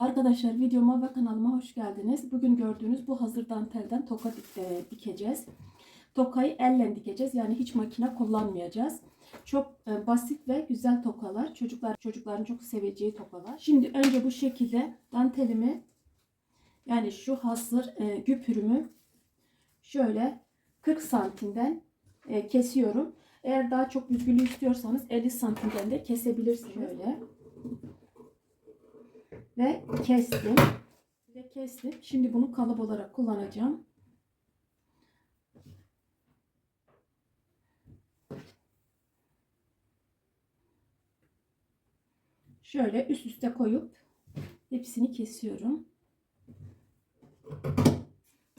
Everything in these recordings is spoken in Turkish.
Arkadaşlar videoma ve kanalıma hoş geldiniz. Bugün gördüğünüz bu hazır dantelden toka e, dikeceğiz. Tokayı elle dikeceğiz. Yani hiç makine kullanmayacağız. Çok e, basit ve güzel tokalar. Çocuklar çocukların çok seveceği tokalar. Şimdi önce bu şekilde dantelimi yani şu hazır e, güpürümü şöyle 40 santimden kesiyorum. Eğer daha çok büzgülü istiyorsanız 50 santimden de kesebilirsiniz. Şöyle ve kestim. Ve kestim. Şimdi bunu kalıp olarak kullanacağım. Şöyle üst üste koyup hepsini kesiyorum.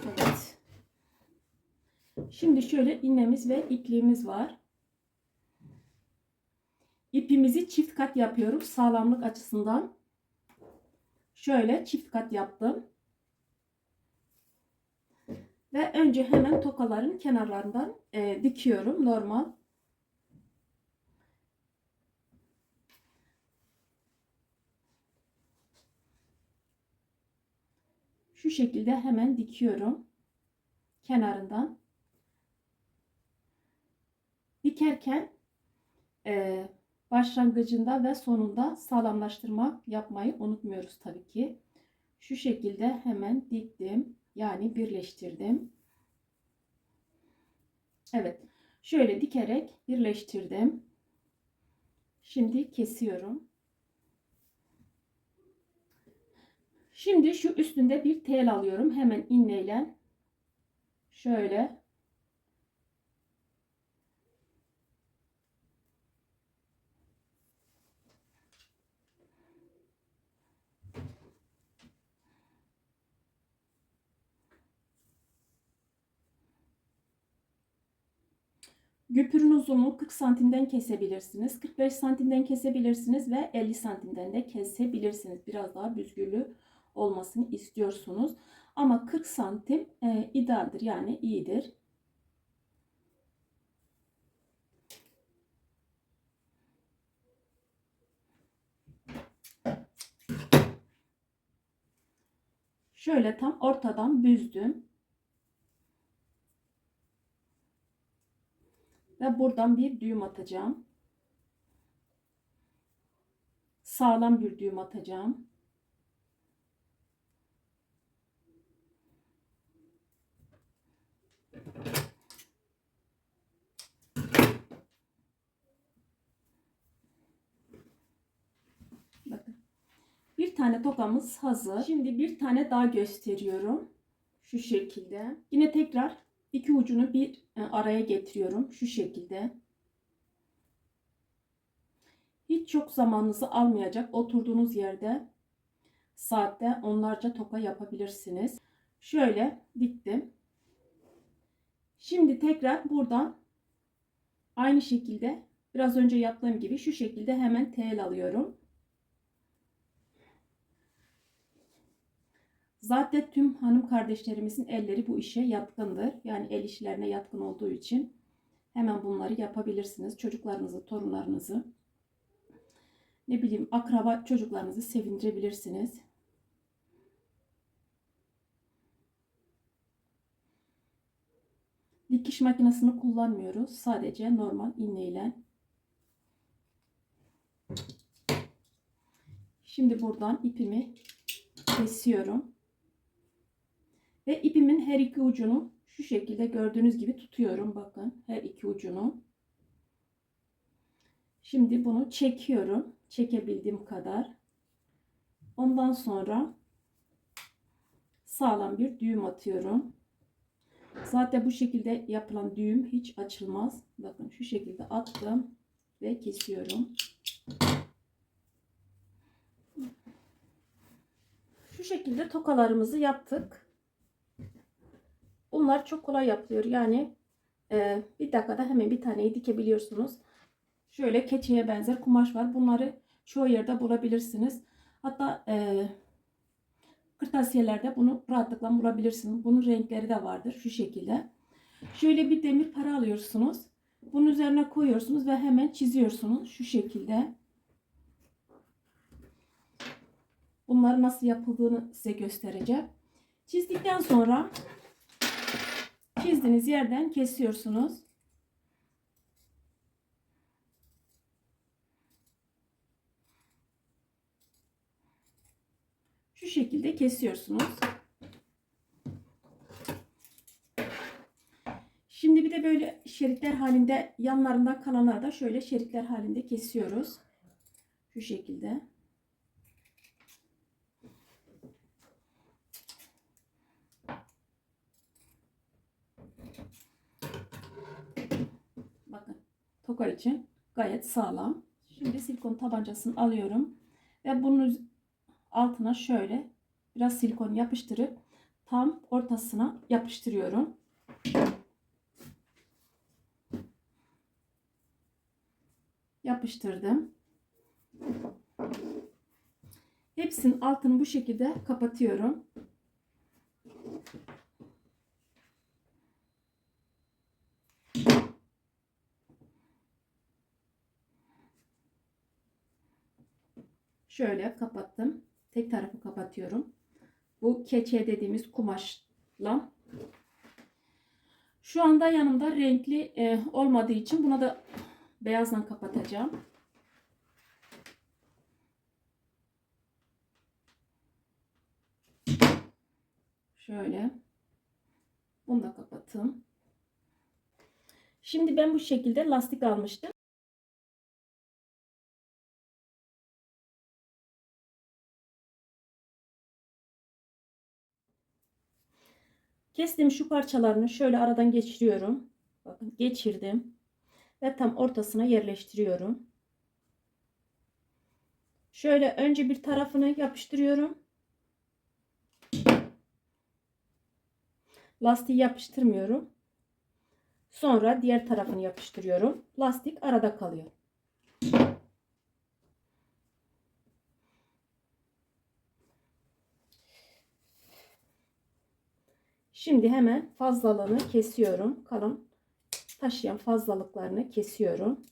Evet. Şimdi şöyle iğnemiz ve ipliğimiz var. İpimizi çift kat yapıyorum sağlamlık açısından. Şöyle çift kat yaptım. Ve önce hemen tokaların kenarlarından e, dikiyorum normal. Şu şekilde hemen dikiyorum kenarından. Dikerken e, başlangıcında ve sonunda sağlamlaştırma yapmayı unutmuyoruz tabii ki. Şu şekilde hemen diktim. Yani birleştirdim. Evet. Şöyle dikerek birleştirdim. Şimdi kesiyorum. Şimdi şu üstünde bir tel alıyorum. Hemen iğneyle şöyle Güpürün uzunluğu 40 santimden kesebilirsiniz. 45 santimden kesebilirsiniz ve 50 santimden de kesebilirsiniz. Biraz daha büzgülü olmasını istiyorsunuz. Ama 40 santim e, idealdir yani iyidir. Şöyle tam ortadan büzdüm. Ve buradan bir düğüm atacağım. Sağlam bir düğüm atacağım. Bakın. Bir tane tokamız hazır. Şimdi bir tane daha gösteriyorum. Şu şekilde. Yine tekrar iki ucunu bir e, araya getiriyorum. Şu şekilde. Hiç çok zamanınızı almayacak. Oturduğunuz yerde saatte onlarca toka yapabilirsiniz. Şöyle diktim. Şimdi tekrar buradan aynı şekilde biraz önce yaptığım gibi şu şekilde hemen tel alıyorum. Zaten tüm hanım kardeşlerimizin elleri bu işe yatkındır. Yani el işlerine yatkın olduğu için hemen bunları yapabilirsiniz. Çocuklarınızı, torunlarınızı, ne bileyim akraba çocuklarınızı sevindirebilirsiniz. Dikiş makinesini kullanmıyoruz. Sadece normal iğneyle. Şimdi buradan ipimi kesiyorum. Ve ipimin her iki ucunu şu şekilde gördüğünüz gibi tutuyorum. Bakın her iki ucunu. Şimdi bunu çekiyorum. Çekebildiğim kadar. Ondan sonra sağlam bir düğüm atıyorum. Zaten bu şekilde yapılan düğüm hiç açılmaz. Bakın şu şekilde attım ve kesiyorum. Şu şekilde tokalarımızı yaptık. Bunlar çok kolay yapılıyor. Yani e, bir dakikada hemen bir taneyi dikebiliyorsunuz. Şöyle keçeye benzer kumaş var. Bunları çoğu yerde bulabilirsiniz. Hatta e, kırtasiyelerde bunu rahatlıkla bulabilirsiniz. Bunun renkleri de vardır. Şu şekilde. Şöyle bir demir para alıyorsunuz. Bunun üzerine koyuyorsunuz ve hemen çiziyorsunuz. Şu şekilde. Bunları nasıl yapıldığını size göstereceğim. Çizdikten sonra çizdiğiniz yerden kesiyorsunuz. Şu şekilde kesiyorsunuz. Şimdi bir de böyle şeritler halinde yanlarından kalanları da şöyle şeritler halinde kesiyoruz. Şu şekilde. Bakın toka için gayet sağlam. Şimdi silikon tabancasını alıyorum ve bunun altına şöyle biraz silikon yapıştırıp tam ortasına yapıştırıyorum. Yapıştırdım. Hepsinin altını bu şekilde kapatıyorum. Şöyle kapattım. Tek tarafı kapatıyorum. Bu keçe dediğimiz kumaşla. Şu anda yanımda renkli e, olmadığı için buna da beyazdan kapatacağım. Şöyle. Bunu da kapattım. Şimdi ben bu şekilde lastik almıştım. Kestiğim şu parçalarını şöyle aradan geçiriyorum. Bakın geçirdim. Ve tam ortasına yerleştiriyorum. Şöyle önce bir tarafını yapıştırıyorum. Lastiği yapıştırmıyorum. Sonra diğer tarafını yapıştırıyorum. Lastik arada kalıyor. Şimdi hemen fazlalığını kesiyorum. Kalan taşıyan fazlalıklarını kesiyorum.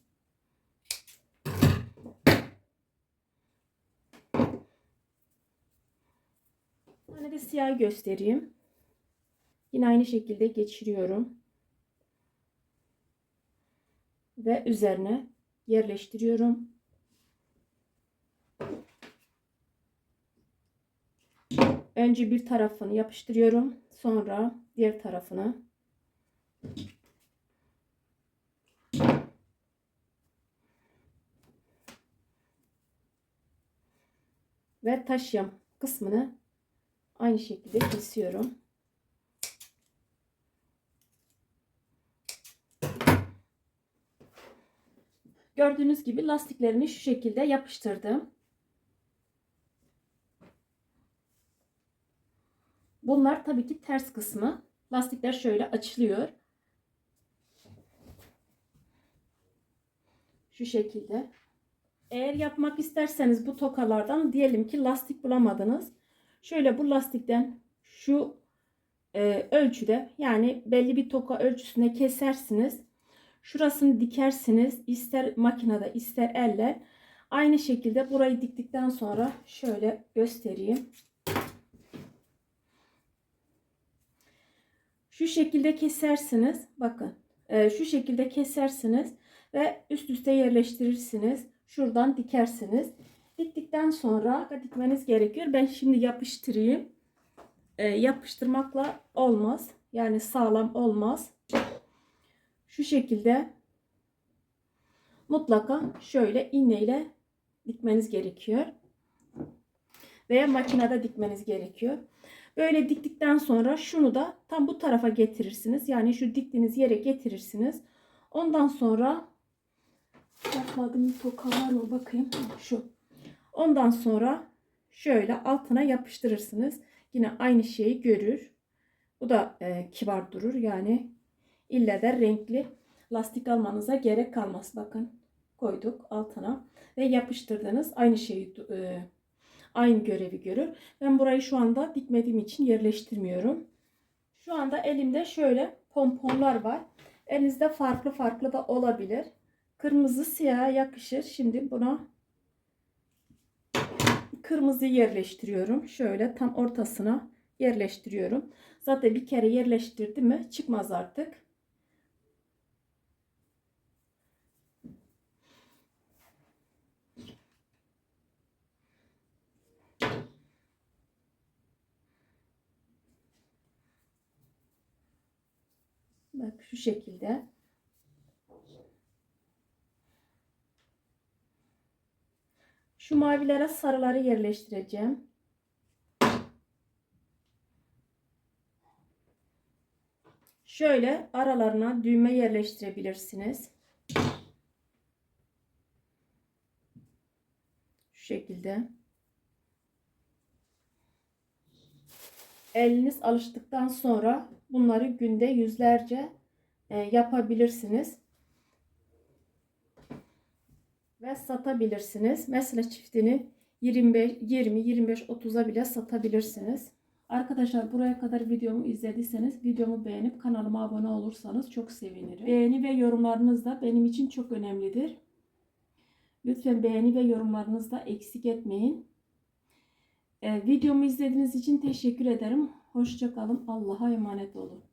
Tane de siyah göstereyim. Yine aynı şekilde geçiriyorum. Ve üzerine yerleştiriyorum. Önce bir tarafını yapıştırıyorum. Sonra diğer tarafını. Ve taşıyam kısmını aynı şekilde kesiyorum. Gördüğünüz gibi lastiklerini şu şekilde yapıştırdım. Bunlar tabii ki ters kısmı. Lastikler şöyle açılıyor. Şu şekilde. Eğer yapmak isterseniz bu tokalardan diyelim ki lastik bulamadınız. Şöyle bu lastikten şu e, ölçüde yani belli bir toka ölçüsüne kesersiniz. Şurasını dikersiniz. ister makinede ister elle. Aynı şekilde burayı diktikten sonra şöyle göstereyim. Şu şekilde kesersiniz. Bakın. E, şu şekilde kesersiniz ve üst üste yerleştirirsiniz. Şuradan dikersiniz. Diktikten sonra dikmeniz gerekiyor. Ben şimdi yapıştırayım. E, yapıştırmakla olmaz. Yani sağlam olmaz. Şu şekilde mutlaka şöyle iğneyle dikmeniz gerekiyor. Veya makinede dikmeniz gerekiyor. Böyle diktikten sonra şunu da tam bu tarafa getirirsiniz. Yani şu diktiğiniz yere getirirsiniz. Ondan sonra yapmadığım toka var mı bakayım. Şu. Ondan sonra şöyle altına yapıştırırsınız. Yine aynı şeyi görür. Bu da e, kibar durur. Yani ille de renkli lastik almanıza gerek kalmaz. Bakın koyduk altına ve yapıştırdınız. Aynı şeyi e, aynı görevi görür. Ben burayı şu anda dikmediğim için yerleştirmiyorum. Şu anda elimde şöyle pomponlar var. Elinizde farklı farklı da olabilir. Kırmızı siyah yakışır. Şimdi buna kırmızı yerleştiriyorum. Şöyle tam ortasına yerleştiriyorum. Zaten bir kere yerleştirdi mi çıkmaz artık. Bak şu şekilde. Şu mavilere sarıları yerleştireceğim. Şöyle aralarına düğme yerleştirebilirsiniz. Şu şekilde. Eliniz alıştıktan sonra bunları günde yüzlerce e, yapabilirsiniz. Ve satabilirsiniz. Mesela çiftini 25, 20, 25, 30'a bile satabilirsiniz. Arkadaşlar buraya kadar videomu izlediyseniz videomu beğenip kanalıma abone olursanız çok sevinirim. Beğeni ve yorumlarınız da benim için çok önemlidir. Lütfen beğeni ve yorumlarınızı da eksik etmeyin. Ee, videomu izlediğiniz için teşekkür ederim. Hoşçakalın. Allah'a emanet olun.